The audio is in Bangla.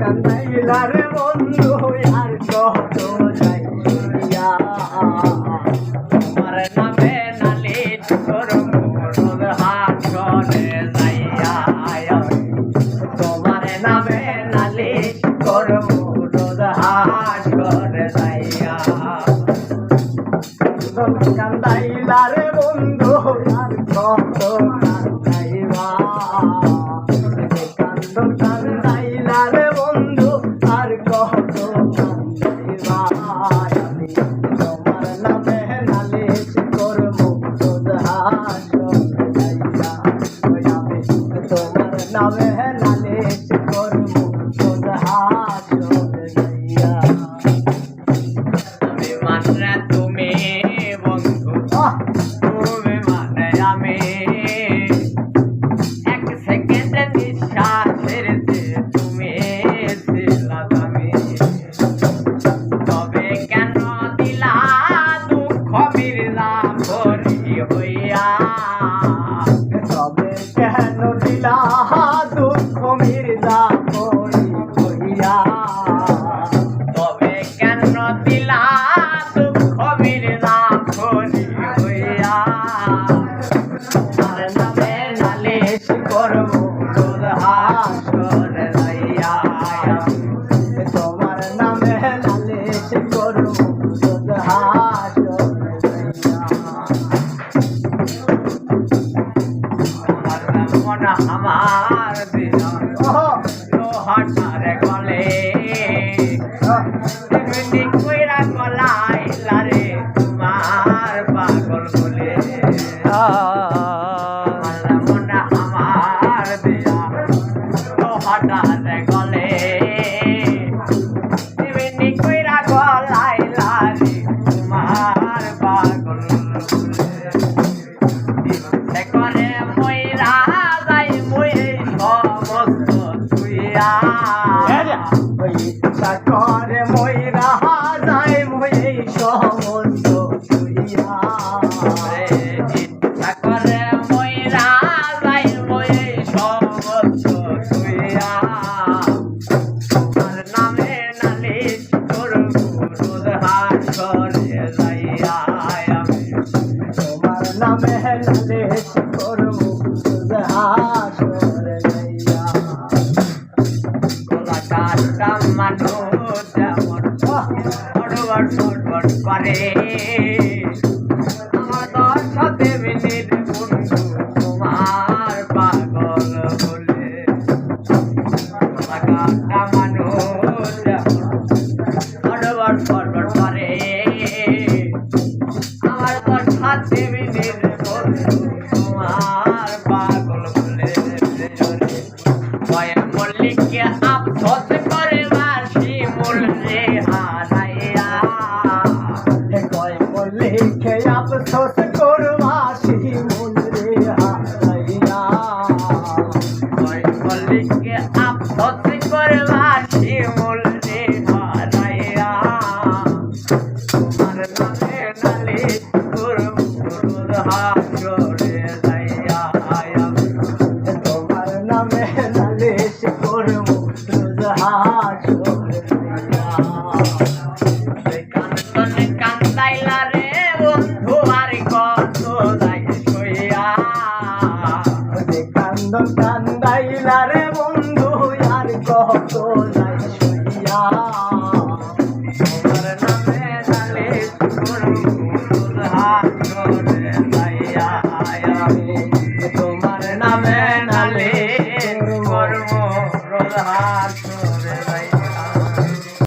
কান্দাইলার বন্ধু আর কত যাই তোমার নামে নালিশ করব রোজ যাইয়া তোমার নামে নালিশ করব রোজ যাইয়া। কান্দাইলার বন্ধু আর কত কান্দন কান্দাইলার বন্ধু, আর আমি তোমার নামে নালিশ করব আমি তোমার নামে নালিশ করব রোজ তবে কেন দিলা দুঃখ মির্জা করি কহিয়া তবে কেন দিলা দুঃখ বিরলা ভরি হইয়া? আর নামে নালিশ করব তোমার নামে নালিশ করু আমার দিন লোহাটার গলে। তেমনি কইরা গলাই লারে তোমার পাগল বলে। আমার মন আমার দিয়া লোহাটার যায় মই তুইয়া। করে মই সমস্ত তুইয়া। আর নামে নালিশ করব রোজ হাসরে যাইয়া আমি। তোমার নামে নালিশ করব সরবর সরবর করে আমার দশ দেবিনীর বন্ধু তোমার মানুষ করে কয় বলে খে আফসোস করবা শিমুল রে হারাইয়া। কয়ে মল্লিককে আফসোস করে বাসি মূল রে হারাইয়া। তোমার নামে নালে করব রোদ হাসরে আমি তোমার নামে নালিশ করব রোজ হাসর কান্দন তোমার নামে